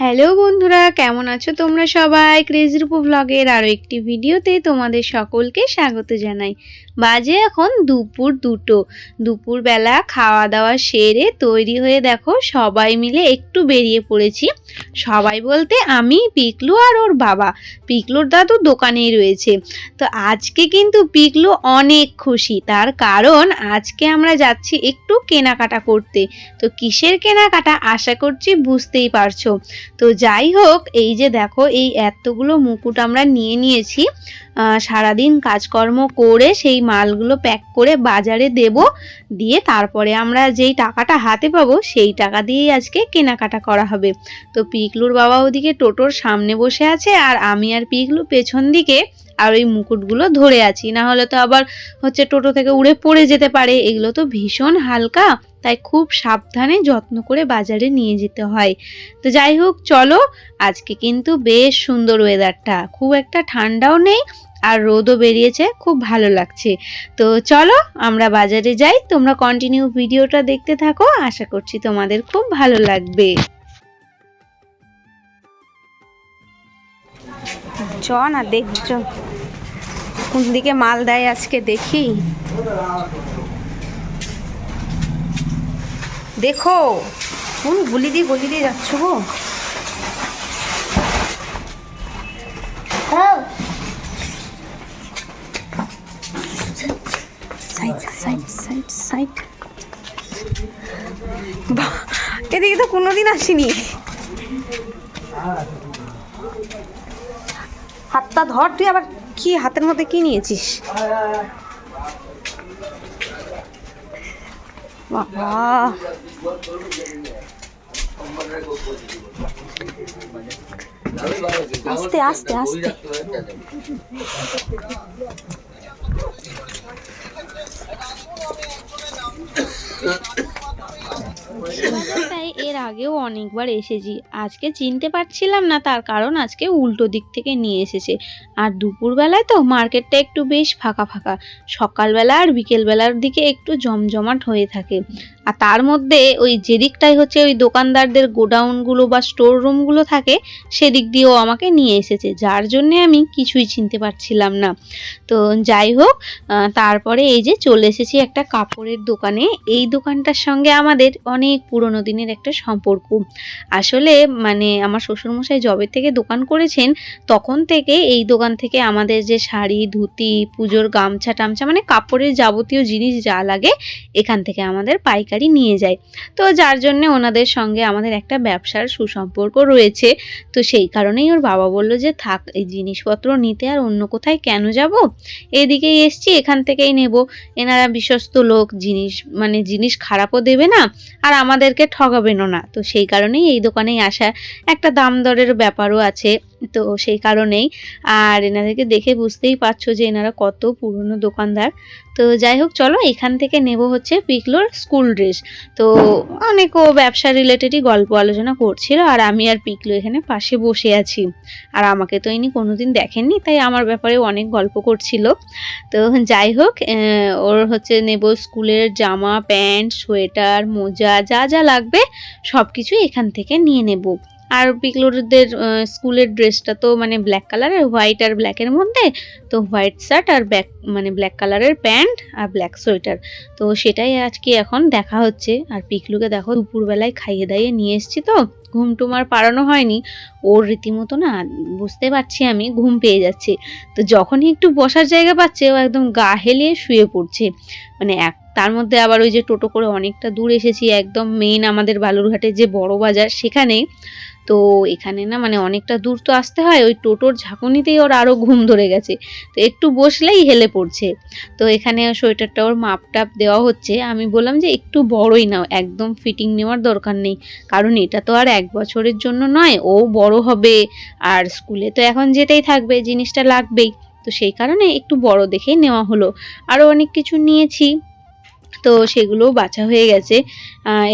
Hello বন্ধুরা, কেমন আছো তোমরা সবাই? ক্রেজি রূপ ভ্লগের আরও একটি ভিডিওতে তোমাদের সকলকে স্বাগত জানাই। বাজে এখন দুপুর দুটো। দুপুরবেলা খাওয়া দাওয়া সেরে তৈরি হয়ে দেখো সবাই মিলে একটু বেরিয়ে পড়েছি। সবাই বলতে আমি, পিকলু আর ওর বাবা। পিকলুর দাদু দোকানেই রয়েছে। তো আজকে কিন্তু পিকলু অনেক খুশি। তার কারণ আজকে আমরা যাচ্ছি একটু কেনাকাটা করতে। তো কিসের কেনাকাটা? আশা করছি বুঝতেই পারছ। তো যাই হোক, এই যে দেখো, এই এতগুলো মুকুট আমরা নিয়ে নিয়েছি। সারা সারাদিন কাজকর্ম করে সেই মালগুলো প্যাক করে বাজারে দেব। দিয়ে তারপরে আমরা যেই টাকাটা হাতে পাবো, সেই টাকা দিয়েই আজকে কেনাকাটা করা হবে। তো পিকলুর বাবা ওদিকে টোটোর সামনে বসে আছে আর আমি আর পিকলু পেছন দিকে আর ওই মুকুটগুলো ধরে আছি। না হলে তো আবার হচ্ছে টোটো থেকে উড়ে পড়ে যেতে পারে। এগুলো তো ভীষণ হালকা, তাই খুব সাবধানে যত্ন করে বাজারে নিয়ে যেতে হয়। তো যাই হোক, চলো, আজকে কিন্তু বেশ সুন্দর ওয়েদারটা খুব একটা ঠান্ডাও নেই আর রোদও বেরিয়েছে, খুব ভালো লাগছে। তো চলো, আমরা বাজারে যাই। তোমরা কন্টিনিউ ভিডিওটা দেখতে থাকো। আশা করছি তোমাদের খুব ভালো লাগবে। চ না, দেখছ। কোন দিকে মাল দেয় আজকে দেখি। দেখো কোন গুলি দিয়ে গলি দিয়ে যাচ্ছ গো? বাহ, এদিকে তো কোনোদিন আসিনি। হাতটা ধর তুই আবার কি হাতের মধ্যে কি নিয়েছিস? বাবা। আস্তে আস্তে আস্তে। তাই এর আগেও অনেকবার এসেছি। আজকে চিনতে পারছিলাম না তার কারণ আজকে উল্টো দিক থেকে নিয়ে এসেছে। আর দুপুরবেলায় তো মার্কেটটা একটু বেশ ফাঁকা ফাঁকা। সকালবেলা আর বিকেলবেলার দিকে একটু জমজমাট হয়ে থাকে। আর তার মধ্যে ওই যেদিকটাই হচ্ছে ওই দোকানদারদের গোডাউনগুলো বা স্টোর রুমগুলো থাকে, সেদিক দিয়েও আমাকে নিয়ে এসেছে। যার জন্যে আমি কিছুই চিনতে পারছিলাম না। তো যাই হোক তারপরে এই যে চলে এসেছি একটা কাপড়ের দোকানে। এই দোকানটার সঙ্গে আমাদের অনেক পুরনো দিনের একটা সম্পর্ক। আসলে মানে আমার শ্বশুরমশাই জবে থেকে দোকান করেছেন, তখন থেকে এই দোকান থেকে আমাদের যে শাড়ি, ধুতি, পুজোর গামছা টামছা মানে কাপড়ের যাবতীয় জিনিস যা লাগে, এখান থেকে আমাদের পাইকারি নিয়ে যায়। তো যার জন্য ওনাদের সঙ্গে আমাদের একটা ব্যবসার সুসম্পর্ক রয়েছে। তো সেই কারণেই ওর বাবা বলল যে, থাক, এই জিনিসপত্র নিতে আর অন্য কোথায় কেন যাব? এদিকেই এসছি, এখান থেকেই নেব। এনারা বিশ্বস্ত লোক, জিনিস মানে জিনিস খারাপও দেবে না, আর আমাদেরকে ঠকাবেনও না। তো সেই কারণেই এই দোকানেই আসা। একটা দাম দরের ব্যাপারও আছে। তো সেই কারণেই। আর এনাদেরকে দেখে বুঝতেই পারছ যে এনারা কত পুরনো দোকানদার। তো যাই হোক, চলো এখান থেকে নেব হচ্ছে পিকলোর স্কুল ড্রেস। তো অনেক ও ব্যবসা রিলেটেডই গল্প আলোচনা করছিল, আর আমি আর পিকলো এখানে পাশে বসে আছি। আর আমাকে তো ইনি কোনোদিন দেখেননি, তাই আমার ব্যাপারে অনেক গল্প করছিল। তো যাই হোক ওর হচ্ছে নেব স্কুলের জামা, প্যান্ট, সোয়েটার, মোজা, যা যা লাগবে সব কিছু এখান থেকে নিয়ে নেব। আর পিকলোরদের স্কুলের ড্রেসটা তো মানে ব্ল্যাক কালারের হোয়াইট আর ব্ল্যাকের মধ্যে। তো হোয়াইট শার্ট আর ব্যাক মানে ব্ল্যাক কালারের প্যান্ট আর ব্ল্যাক সোয়েটার তো সেটাই আজকে এখন দেখা হচ্ছে। আর পিকলুকে দেখো, দুপুরবেলায় খাইয়ে দাইয়ে নিয়ে এসছি তো। ঘুম টুম আর পাড়ানো হয়নি, ওর রীতিমতো না, বুঝতে পারছি আমি, ঘুম পেয়ে যাচ্ছে। তো যখনই একটু বসার জায়গা পাচ্ছে, ও একদম গা হেলিয়ে শুয়ে পড়ছে। মানে এক, তার মধ্যে আবার ওই যে টোটো করে অনেকটা দূর এসেছি, একদম মেইন আমাদের বালুরঘাটের যে বড় বাজার সেখানে। তো এখানে না মানে অনেকটা দূর তো আসতে হয়, ওই টোটোর ঝাঁকুনিতেই ওর আরও ঘুম ধরে গেছে। তো একটু বসলেই হেলে পড়ছে। তো এখানে সোয়েটারটা ওর মাপ টাপ দেওয়া হচ্ছে। আমি বললাম যে একটু বড়ই নাও, একদম ফিটিং নেওয়ার দরকার নেই। কারণ এটা তো আর এক বছরের জন্য নয়, ও বড় হবে। আর স্কুলে তো এখন যেতেই থাকবে, জিনিসটা লাগবেই। তো সেই কারণে একটু বড় দেখেই নেওয়া হলো। আরও অনেক কিছু নিয়েছি। তো সেগুলোও বাছা হয়ে গেছে।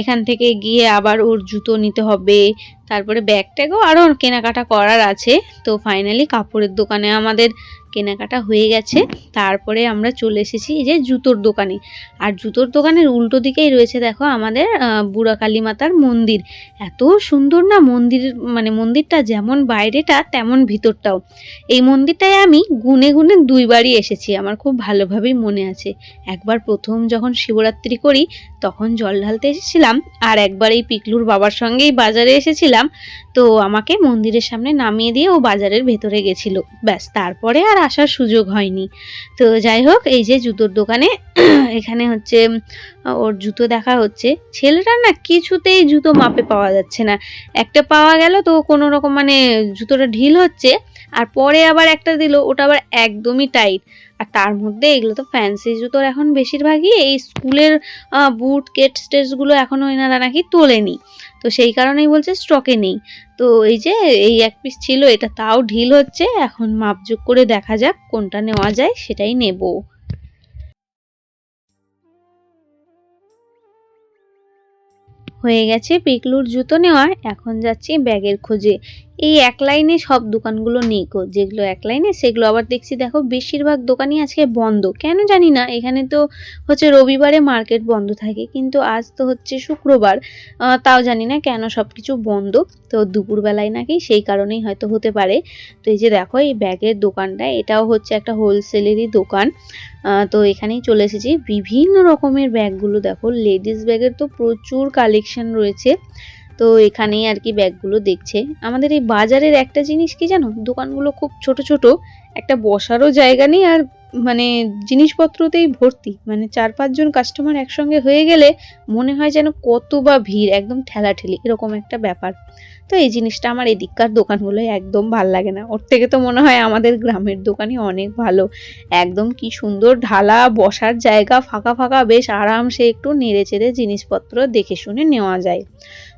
এখান থেকে গিয়ে আবার ওর জুতো নিতে হবে। তারপরে ব্যাগ ট্যাগও আরও কেনাকাটা করার আছে। তো ফাইনালি কাপড়ের দোকানে আমাদের কেনাকাটা হয়ে গেছে। তারপরে আমরা চলে এসেছি এই যে জুতোর দোকানে। আর জুতোর দোকানের উল্টো দিকেই রয়েছে দেখো আমাদের আহ, বুড়া কালী মাতার মন্দির। এত সুন্দর না মন্দির মানে মন্দিরটা যেমন বাইরেটা তেমন ভিতরটাও। এই মন্দিরটায় আমি গুনে গুনে দুইবারই এসেছি আমার খুব ভালোভাবেই মনে আছে। একবার প্রথম যখন শিবরাত্রি করি তখন জল ঢালতে এসেছিলাম আর একবার এই পিকলুর বাবার সঙ্গেই বাজারে এসেছিলাম। তো আমাকে মন্দিরের সামনে নামিয়ে দিয়ে ও বাজারের ভেতরে গেছিল। ব্যাস, তারপরে আর আসার সুযোগ হয়নি। তো যাই হোক, এই যে জুতোর দোকানে, এখানে হচ্ছে, ওর জুতো দেখা হচ্ছে। ছেলেটার না কিছুতেই জুতো মাপে পাওয়া যাচ্ছে না। একটা পাওয়া গেল তো কোনো রকম মানে জুতোটা ঢিল হচ্ছে, আর পরে আবার একটা দিল, ওটা আবার একদমই টাইট। আর তার মধ্যে এগুলো তো ফ্যান্সি জুতোর এখন বেশিরভাগই এই স্কুলের বুট, কেট, স্টেটসগুলো এখনও এনারা নাকি তোলেনি। তো সেই কারণেই বলছে স্টকে নেই। তো এই যে, এই এক পিস ছিল, এটা তাও ঢিল হচ্ছে, এখন মাপযোগ করে দেখা যাক কোনটা নেওয়া যায়, সেটাই নেব। হয়ে গেছে পিকলুর জুতো নেওয়া এখন যাচ্ছি ব্যাগের খোঁজে। এই এক লাইনে সব দোকানগুলো নেই গো। যেগুলো এক লাইনে, সেগুলো আবার দেখছি দেখো, বেশিরভাগ দোকানই আজকে বন্ধ। কেন জানি না, এখানে তো হচ্ছে রবিবারে মার্কেট বন্ধ থাকে, কিন্তু আজ তো হচ্ছে শুক্রবার। তাও জানি না কেন সব কিছু বন্ধ। তো দুপুরবেলায় নাকি সেই কারণেই হয়তো হতে পারে। তো এই যে দেখো, এই ব্যাগের দোকানটা, এটাও হচ্ছে একটা হোলসেলেরই দোকান। তো এখানেই চলে এসেছি। বিভিন্ন রকমের ব্যাগগুলো দেখো লেডিস ব্যাগের তো প্রচুর কালেকশন রয়েছে। তো এখানেই আর কি ব্যাগগুলো দেখছে। আমাদের এই বাজারের একটা জিনিস কি জানো? দোকানগুলো খুব ছোট ছোট, একটা বসারও জায়গা নেই আর মানে জিনিসপত্রতেই ভর্তি। মানে চার পাঁচজন কাস্টমার একসঙ্গে হয়ে গেলে মনে হয় যেন কত বা ভিড়, একদম ঠেলাঠেলি, এরকম একটা ব্যাপার। তো এই জিনিসটা আমার এদিককার দোকানগুলোয় একদম ভালো লাগে না। ওর থেকে তো মনে হয় আমাদের গ্রামের দোকানই অনেক ভালো। একদম কি সুন্দর ঢালা, বসার জায়গা, ফাঁকা ফাঁকা, বেশ আরামসে একটু নেড়ে চেড়ে জিনিসপত্র দেখে শুনে নেওয়া যায়।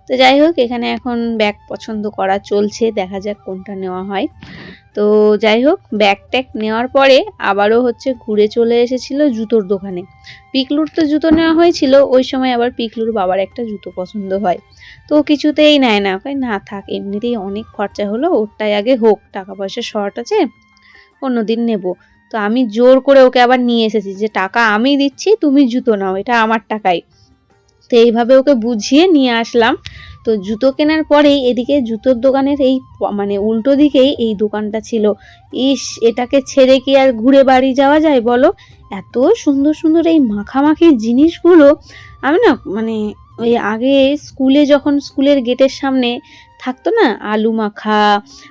তো যাই হোক, এখানে এখন ব্যাগ পছন্দ করা চলছে, দেখা যাক কোনটা নেওয়া হয়। তো যাই হোক ব্যাগ ট্যাগ নেওয়ার পরে আবারও হচ্ছে ঘুরে চলে এসেছিল জুতোর দোকানে। পিকলুর তো জুতো নেওয়া হয়েছিল, ওই সময় আবার পিকলুর বাবার একটা জুতো পছন্দ হয়। তো কিছুতেই নেয় না না থাক, এমনিতেই অনেক খরচা হলো, ওরটাই আগে হোক টাকা পয়সা শর্ট আছে, অন্যদিন নেব। তো আমি জোর করে ওকে আবার নিয়ে এসেছি যে, টাকা আমি দিচ্ছি, তুমি জুতো নাও, এটা আমার টাকাই। তো এইভাবে ওকে বুঝিয়ে নিয়ে আসলাম। তো জুতো কেনার পরেই এদিকে জুতোর দোকানের এই মানে উল্টো দিকেই এই দোকানটা ছিল। ইস, এটাকে ছেড়ে কি আর ঘুরে বাড়ি যাওয়া যায় বলো? এত সুন্দর সুন্দর এই মাখামাখি জিনিসগুলো। আমি না মানে ওই আগে স্কুলে যখন স্কুলের গেটের সামনে থাকতো না? আলু মাখা,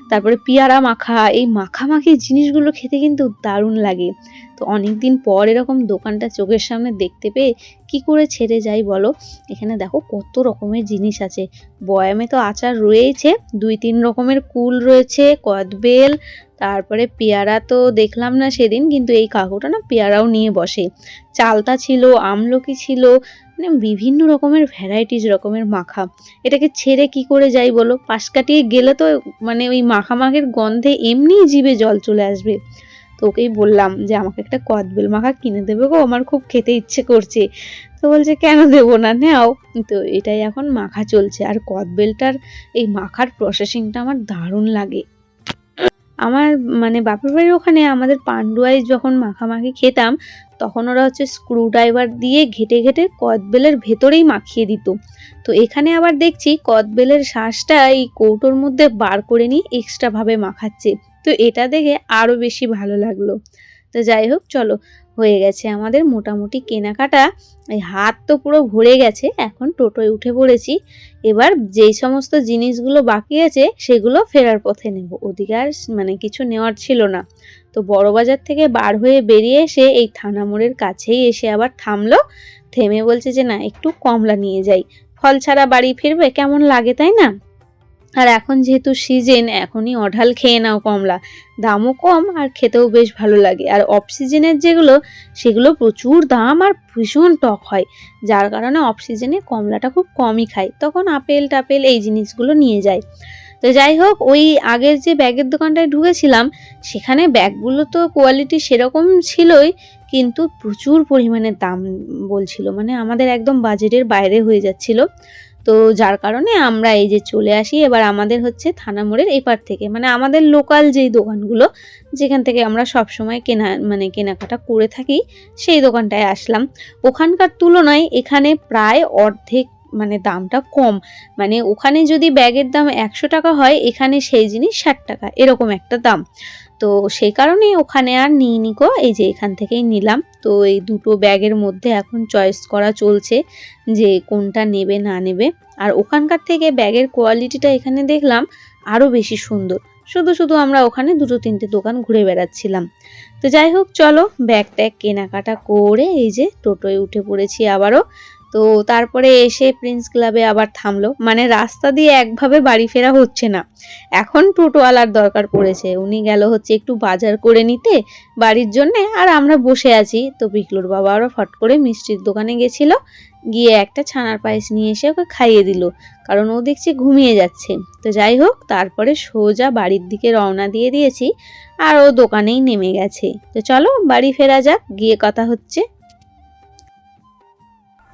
তারপরে পেয়ারা মাখা, এই মাখামাখি জিনিসগুলো খেতে কিন্তু দারুণ লাগে। তো অনেক দিন পর এরকম দোকানটা চোখের সামনে দেখতে পেয়ে কি করে ছেড়ে যাই বলো? এখানে দেখো কত রকমের জিনিস আছে। বয়ামে তো আচার রয়েছে, দুই তিন রকমের কুল রয়েছে কদবেল তারপরে পেয়ারা তো দেখলাম না সেদিন, কিন্তু এই কাকুটা না পেয়ারাও নিয়ে বসে। চালতা ছিল, আমলকি ছিল মানে বিভিন্ন রকমের ভ্যারাইটিস রকমের মাখা। এটাকে ছেড়ে কি করে যাই বলো? পাশ কাটিয়ে গেলে তো মানে ওই মাখামাখির গন্ধে এমনিই জিভে জল চলে আসবে। তো ওকেই বললাম যে, আমাকে একটা কদবেল মাখা কিনে দেবে গো, আমার খুব খেতে ইচ্ছে করছে। তো বলছে, কেন দেবো না? নেও। তো এটাই এখন মাখা চলছে। আর কদবেলটার এই মাখার প্রসেসিংটা আমার দারুণ লাগে। আমার মানে বাপের বাড়ির ওখানে আমাদের পান্ডুয়ায় যখন মাখামাখি খেতাম তখন ওরা হচ্ছে স্ক্রু ড্রাইভার দিয়ে ঘেটে ঘেটে কদবেলের ভেতরেই মাখিয়ে দিত। তো এখানে আবার দেখছি কদবেলের শ্বাসটা এই কৌটোর মধ্যে বার করে নিয়ে এক্সট্রাভাবে মাখাচ্ছে। তো এটা দেখে আরও বেশি ভালো লাগল। তো যাই হোক, চলো, হয়ে গেছে আমাদের মোটামুটি কেনাকাটা। এই হাত তো পুরো ভরে গেছে, এখন টোটোয় উঠে পড়েছি। এবার যেই সমস্ত জিনিসগুলো বাকি আছে, সেগুলো ফেরার পথে নেব। ওদিকে আর মানে কিছু নেওয়ার ছিল না। তো বড় বাজার থেকে বার হয়ে বেরিয়ে এসে এই থানা মোড়ের কাছেই এসে আবার থামলো। থেমে বলছে যে, না, একটু কমলা নিয়ে যাই। ফল ছাড়া বাড়ি ফিরবে? কেমন লাগে, তাই না? আর এখন যেহেতু সিজন এখনই অঢাল খেয়ে নাও কমলা। দামও কম আর খেতেও বেশ ভালো লাগে। আর অফ সিজনের যেগুলো, সেগুলো প্রচুর দাম আর ভীষণ টক হয়। যার কারণে অফ সিজনে কমলাটা খুব কমই খাই। তখন আপেল টাপেল এই জিনিসগুলো নিয়ে যায় তো যাই হোক, ওই আগের যে ব্যাগের দোকানটায় ঢুকেছিলাম, সেখানে ব্যাগগুলো তো কোয়ালিটি সেরকম ছিলই, কিন্তু প্রচুর পরিমাণে দাম বলছিল। মানে আমাদের একদম বাজেটের বাইরে হয়ে যাচ্ছিল। তো যার কারণে আমরা এই যে চলে আসি, এবার আমাদের হচ্ছে থানা মোড়ের এপার থেকে। মানে আমাদের লোকাল যেই দোকানগুলো, যেখান থেকে আমরা সব সময় কেনা মানে কেনাকাটা করে থাকি, সেই দোকানটায় আসলাম। ওখানকার তুলনায় এখানে প্রায় অর্ধেক মানে দামটা কম। মানে ওখানে যদি ব্যাগের দাম একশো টাকা হয়, এখানে সেই জিনিস ষাট টাকা, এরকম একটা দাম। তো সেই কারণেই ওখানে আর নিই নিকো এই যে এখান থেকেই নিলাম। তো এই দুটো ব্যাগের মধ্যে এখন চয়েস করা চলছে যে কোনটা নেবে, না নেবে। আর ওখানকার থেকে ব্যাগের কোয়ালিটিটা এখানে দেখলাম আরও বেশি সুন্দর। শুধু শুধু আমরা ওখানে দুটো, তিনটে দোকান ঘুরে বেড়াচ্ছিলাম। তো যাই হোক, চলো ব্যাগ ট্যাগ কেনাকাটা করে এই যে টোটোয় উঠে পড়েছি আবারও। তো তারপরে এসে প্রিন্স ক্লাবে আবার থামলো। মানে রাস্তা দিয়ে একভাবে বাড়ি ফেরা হচ্ছে না। এখন টোটোওয়ালার দরকার পড়েছে। উনি গেল হচ্ছে একটু বাজার করে নিতে, বাড়ির জন্যে, আর আমরা বসে আছি। তো পিকলুর বাবা আরও ফট করে মিষ্টির দোকানে গেছিল। গিয়ে একটা ছানার পায়েস নিয়ে এসে ওকে খাইয়ে দিল। কারণ ও দেখছি ঘুমিয়ে যাচ্ছে। তো যাই হোক, তারপরে সোজা বাড়ির দিকে রওনা দিয়ে দিয়েছি। আর ও দোকানেই নেমে গেছে। তো চলো বাড়ি ফেরা যাক। গিয়ে কথা হচ্ছে।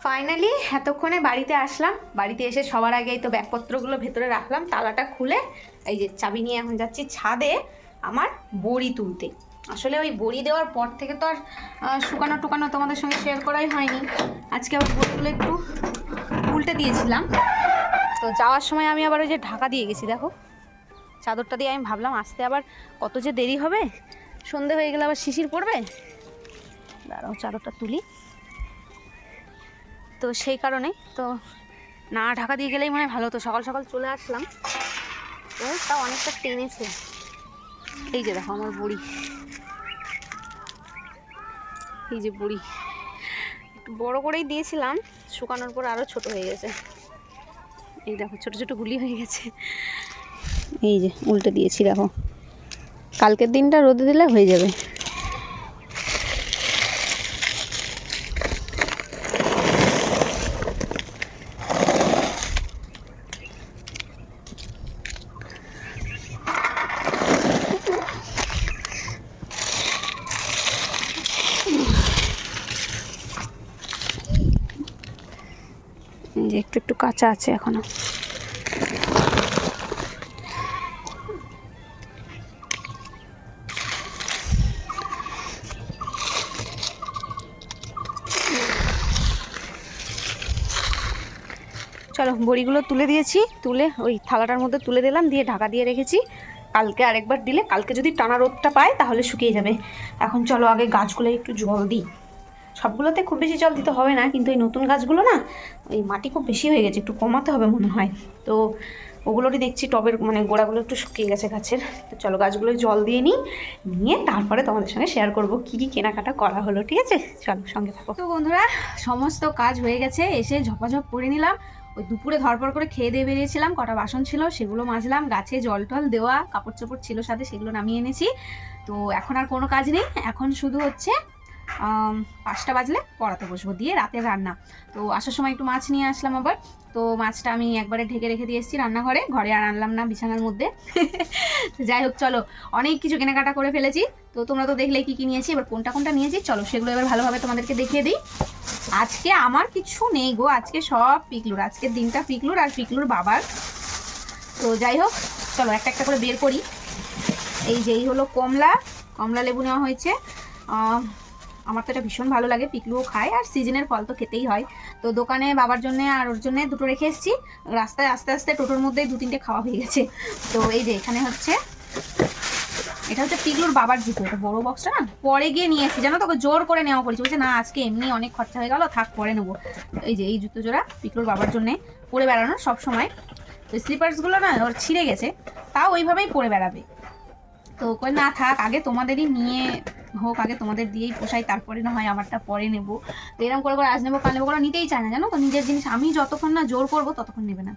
ফাইনালি এতক্ষণে বাড়িতে আসলাম। বাড়িতে এসে সবার আগেই তো ব্যাগপত্রগুলো ভেতরে রাখলাম, তালাটা খুলে এই যে চাবি নিয়ে এখন যাচ্ছি ছাদে আমার বড়ি তুলতে। আসলে ওই বড়ি দেওয়ার পর থেকে তো আর শুকানো টুকানো তোমাদের সঙ্গে শেয়ার করাই হয়নি। আজকে আবার বড়িগুলো একটু উল্টে দিয়েছিলাম। তো যাওয়ার সময় আমি আবার ওই যে ঢাকা দিয়ে গেছি, দেখো। চাদরটা দিয়ে আমি ভাবলাম আসতে আবার কত যে দেরি হবে। সন্ধে হয়ে গেলে আবার শিশির পড়বে। দাঁড়াও, চাদরটা তুলি। তো সেই কারণে তো না ঢাকা দিয়ে গেলেই মনে ভালো হতো। সকাল সকাল চলে আসলাম। তো তাও অনেকটা টেনেছে। এই যে দেখো আমার বুড়ি। এই যে বুড়ি। একটু বড় করেই দিয়েছিলাম, শুকানোর পর আরও ছোট হয়ে গেছে। এই দেখো, ছোট ছোট গুলি হয়ে গেছে। এই যে, উল্টে দিয়েছি, দেখো। কালকের দিনটা রোদে দিলে হয়ে যাবে। যে একটু একটু কাঁচা আছে এখনও। চলো, বড়িগুলো তুলে দিয়েছি, তুলে ওই থালাটার মধ্যে তুলে দিলাম, দিয়ে ঢাকা দিয়ে রেখেছি। কালকে আরেকবার দিলে, কালকে যদি টানা রোদটা পায়, তাহলে শুকিয়ে যাবে। এখন চলো, আগে গাছগুলো একটু জল দিই। সবগুলোতে খুব বেশি জল দিতে হবে না, কিন্তু এই নতুন গাছগুলো না ওই মাটি খুব বেশি হয়ে গেছে, একটু কমাতে হবে মনে হয়। তো ওগুলোরই দেখছি টবের মানে গোড়াগুলো একটু শুকিয়ে গেছে গাছের। তো চলো গাছগুলো জল দিয়ে নিই, নিয়ে তারপরে তোমাদের সঙ্গে শেয়ার করব কী কী কেনাকাটা করা হলো, ঠিক আছে? চলো সঙ্গে থাকো। তো বন্ধুরা, সমস্ত কাজ হয়ে গেছে, এসে ঝপাঝপ করে নিলাম। ওই দুপুরে ধরপর করে খেয়ে দিয়ে বেরিয়েছিলাম, কটা বাসন ছিল, সেগুলো মাজলাম, গাছে জল টল দেওয়া কাপড় চোপড় ছিল সাথে সেগুলো নামিয়ে এনেছি। তো এখন আর কোনো কাজ নেই, এখন শুধু হচ্ছে পাঁচটা বাজলে পড়াতে বসবো, দিয়ে রাতে রান্না। তো আসার সময় একটু মাছ নিয়ে আসলাম আবার। তো মাছটা আমি একবারে ঢেকে রেখে দিয়ে এসেছি রান্নাঘরে, ঘরে আর আনলাম না বিছানার মধ্যে। যাই হোক, চলো। অনেক কিছু কেনাকাটা করে ফেলেছি। তো তোমরা তো দেখলে কি কি নিয়েছি, এবার কোনটা কোনটা নিয়েছি, চলো সেগুলো এবার ভালোভাবে তোমাদেরকে দেখিয়ে দিই। আজকে আমার কিছু নেই গো, আজকে সব পিকলুর, আজকের দিনটা পিকলুর আর পিকলুর বাবার। তো যাই হোক, চলো একটা একটা করে বের করি। এই যেই হলো কমলা কমলা লেবু নেওয়া হয়েছে। আমার তো এটা ভীষণ ভালো লাগে, পিকলুও খায় আর সিজনের ফল তো খেতেই হয়। তো দোকানে বাবার জন্য আর ওর জন্য দুটো রেখে এসেছি, রাস্তায় আস্তে আস্তে টোটোর মধ্যেই দু তিনটে খাওয়া হয়ে গেছে। তো এই যে এখানে হচ্ছে, এটা হচ্ছে পিগলুর বাবার জুতো, এটা বড় বক্সটা না? পরে গিয়ে নিয়ে এসেছি, জানো তোকে জোর করে নেওয়া পড়েছে, বলছে না, আজকে এমনি অনেক খরচা হয়ে গেল, থাক পরে নেব। এই যে এই জুতো জোড়া পিকলুর বাবার জন্য পরে বেড়ানো সব সময়। তো স্লিপার্সগুলো না ওর ছিঁড়ে গেছে, তাও ওইভাবেই পরে বেড়াবে। তো কই না থাক, আগে তোমাদেরই নিয়ে হোক, আগে তোমাদের দিয়েই পোষাই, তারপরে না হয় আমারটা পরে নেব। তো এরকম করে করে আজ নেব, কাল নেব করে নিতেই চায় না, জানো তো? নিজের জিনিস, আমি যতক্ষণ না জোর করব, ততক্ষণ নেবে না।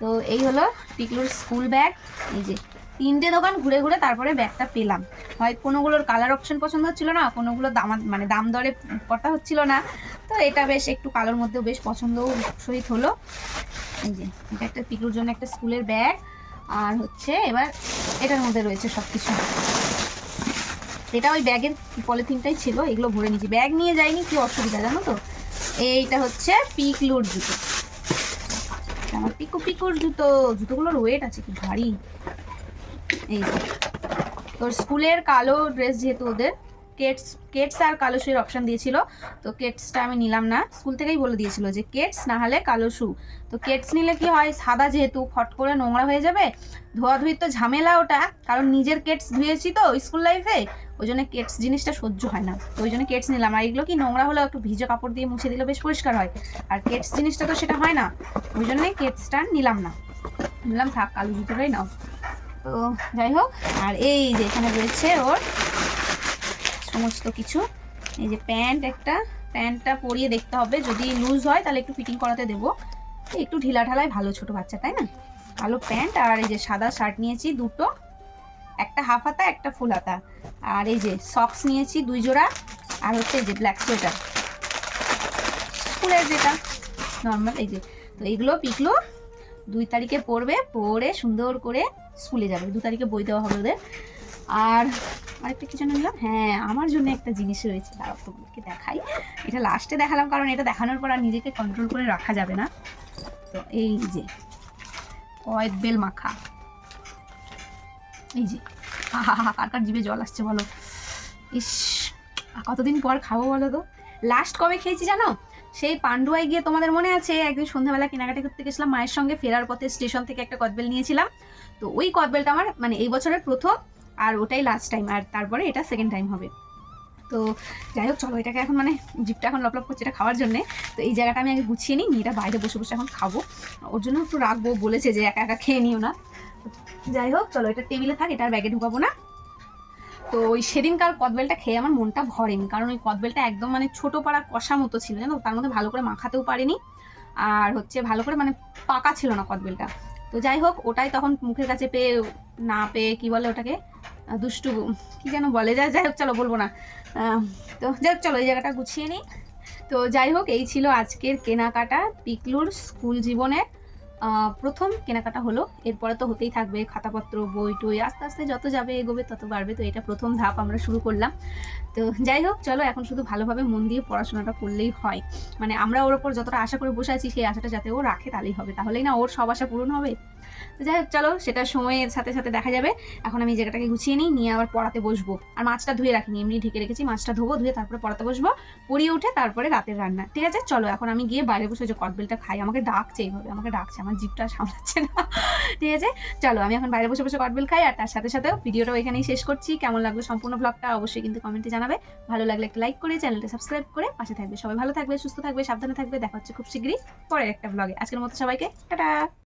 তো এই হলো পিকলুর স্কুল ব্যাগ এই যে, তিনটে দোকান ঘুরে ঘুরে তারপরে ব্যাগটা পেলাম। হয় কোনোগুলোর কালার অপশন পছন্দ হচ্ছিল না, কোনোগুলো দাম মানে দাম দরে কথা হচ্ছিল না। তো এটা বেশ একটু কালোর মধ্যেও বেশ পছন্দও সহিত হলো। এই যে, এটা একটা পিকলুর জন্য একটা স্কুলের ব্যাগ আর হচ্ছে এবার এটার মধ্যে রয়েছে সব কিছু এটা ওই ব্যাগের পলিথিনটাই ছিল, এগুলো ভরে নিয়েছি। ব্যাগ নিয়ে যাইনি, কি অসুবিধা জানো তো? এইটা হচ্ছে পিকলুর জুতো। আমার পিকু পিকুর জুতো, জুতোগুলোর ওয়েট আছে, কি ভারী। এই তোর স্কুলের কালো ড্রেস যেহেতু ওদের কেটস কেটস আর কালো শুয়ের অপশান দিয়েছিল। তো কেটসটা আমি নিলাম না। স্কুল থেকেই বলে দিয়েছিল যে কেটস না হলে কালো শু তো কেটস নিলে কি হয়? সাদা যেহেতু ফট করে নোংরা হয়ে যাবে, ধোয়াধুয়ির তো ঝামেলা ওটা। কারণ নিজের কেটস ধুয়েছি তো স্কুল লাইফে, ওই জন্য কেটস জিনিসটা সহ্য হয় না। তো ওই জন্য কেটস নিলাম। আর এগুলো কি নোংরা হলেও একটু ভিজে কাপড় দিয়ে মুছে দিলে বেশ পরিষ্কার হয়। আর কেটস জিনিসটা তো সেটা হয় না। ওই জন্যে কেটসটা নিলাম না। নিলাম, থাক, কালো জুতোটাই নাও। তো যাই হোক, আর এই যে এখানে রয়েছে ওর সমস্ত কিছু। এই যে প্যান্ট একটা, প্যান্টটা পরিয়ে দেখতে হবে। যদি লুজ হয়, তাহলে একটু ফিটিং করাতে দেবো। একটু ঢিলা ঢালাই ভালো ছোট বাচ্চা, তাই না? ভালো প্যান্ট আর এই যে সাদা শার্ট নিয়েছি দুটো। একটা হাফ হাতা, একটা ফুল হাতা। আর এই যে সক্স নিয়েছি দুই জোড়া। আর হচ্ছে এই যে ব্ল্যাক সোয়েটার স্কুলের যেটা নর্মাল এই যে। তো এইগুলো পিকলো, দুই তারিখে পড়বে, পড়ে সুন্দর করে স্কুলে যাবে। দু তারিখে বই দেওয়া হবে ওদের। আর আরেকটা কি জন্য নিলাম? হ্যাঁ আমার জন্য একটা জিনিস রয়েছে। দাঁড়াও, তোমাদেরকে দেখাই। এটা লাস্টে দেখালাম, কারণ এটা দেখানোর পর আর নিজেকে কন্ট্রোল করে রাখা যাবে না। তো এই যে কয়েদ বেল মাখা। এই যে কার কার জিভে জল আসছে বলো? ইস কতদিন পর খাব বলো তো? লাস্ট কবে খেয়েছি জানো? সেই পান্ডুয়ায় গিয়ে তোমাদের মনে আছে, একদিন সন্ধ্যাবেলা কেনাকাটি করতে গেছিলাম মায়ের সঙ্গে, ফেরার পথে স্টেশন থেকে একটা কদবেল নিয়েছিলাম। তো ওই কদবেলটা আমার মানে এই বছরের প্রথম আর ওটাই লাস্ট টাইম আর তারপরে এটা সেকেন্ড টাইম হবে। তো যাই হোক, চলো এটাকে এখন মানে জিপটা এখন লপলপ করছে এটা খাওয়ার জন্যে। তো এই জায়গাটা আমি আগে গুছিয়ে নিই এটা বাইরে বসে বসে এখন খাব। ওর জন্য একটু রাখব, বলেছে যে একা একা খেয়ে নিও না। যাই হোক, চলো এটা টেবিলে থাক, এটা আর ব্যাগে ঢুকাবো না। তো ওই সেদিনকার কদবেলটা খেয়ে আমার মনটা ভরেনি, কারণ ওই কদবেলটা একদম মানে ছোটো পাড়া কষা মতো ছিল, জানো? তার মধ্যে ভালো করে মাখাতেও পারিনি। আর হচ্ছে ভালো করে মানে পাকা ছিল না কদবেলটা। তো যাই হোক, ওটাই তখন মুখের কাছে পেয়ে, না পেয়ে, কি বলে ওটাকে? দুষ্টু কি যেন বলে যায় যাই হোক, চলো, বলব না। তো যাই হোক, চলো, এই জায়গাটা গুছিয়ে নিই। তো যাই হোক, এই ছিল আজকের কেনাকাটা পিকলুর স্কুল জীবনের প্রথম কেনাকাটা হলো, এরপরে তো হতেই থাকবে, খাতাপত্র, বই টই, আস্তে আস্তে যত যাবে এগোবে তত বাড়বে, তো এটা প্রথম ধাপ আমরা শুরু করলাম। তো যাই হোক, চলো এখন শুধু ভালোভাবে মন দিয়ে পড়াশোনাটা করলেই হয়। মানে আমরা ওর ওপর যতটা আশা করে বসে আছি, সেই আশাটা যাতে ও রাখে তাহলেই হবে। তাহলেই না ওর সব আশা পূরণ হবে। তো যাই হোক, চলো সেটা সময়ের সাথে সাথে দেখা যাবে। এখন আমি জায়গাটাকে গুছিয়ে নিই, নিয়ে আবার পড়াতে বসবো। আর মাছটা ধুয়ে রাখিনি, এমনি ঢেকে রেখেছি, মাছটা ধোবো, ধুয়ে তারপরে পড়াতে বসবো। পড়িয়ে উঠে তারপরে রাতের রান্না। ঠিক আছে? চলো, এখন আমি গিয়ে বাইরে বসে যে কটবেলটা খাই। আমাকে ডাকছে এইভাবে, আমাকে ডাকছে। আমার জিপটা সামলাচ্ছে না। ঠিক আছে? চলো, আমি এখন বাইরে বসে বসে কটবেল খাই, আর তার সাথে সাথেও ভিডিওটাও এখানেই শেষ করছি। কেমন লাগল সম্পূর্ণ ব্লগটা অবশ্যই কিন্তু কমেন্টে জানাবে। ভালো লাগলে একটা লাইক করে চ্যানেলটা সাবস্ক্রাইব করে পাশে থাকবে। সবাই ভালো থাকবে, সুস্থ থাকবে, সাবধানে থাকবে। দেখা হচ্ছে খুব শীঘ্রই পরের একটা ব্লগে আজকের মতো সবাইকে, টাটা!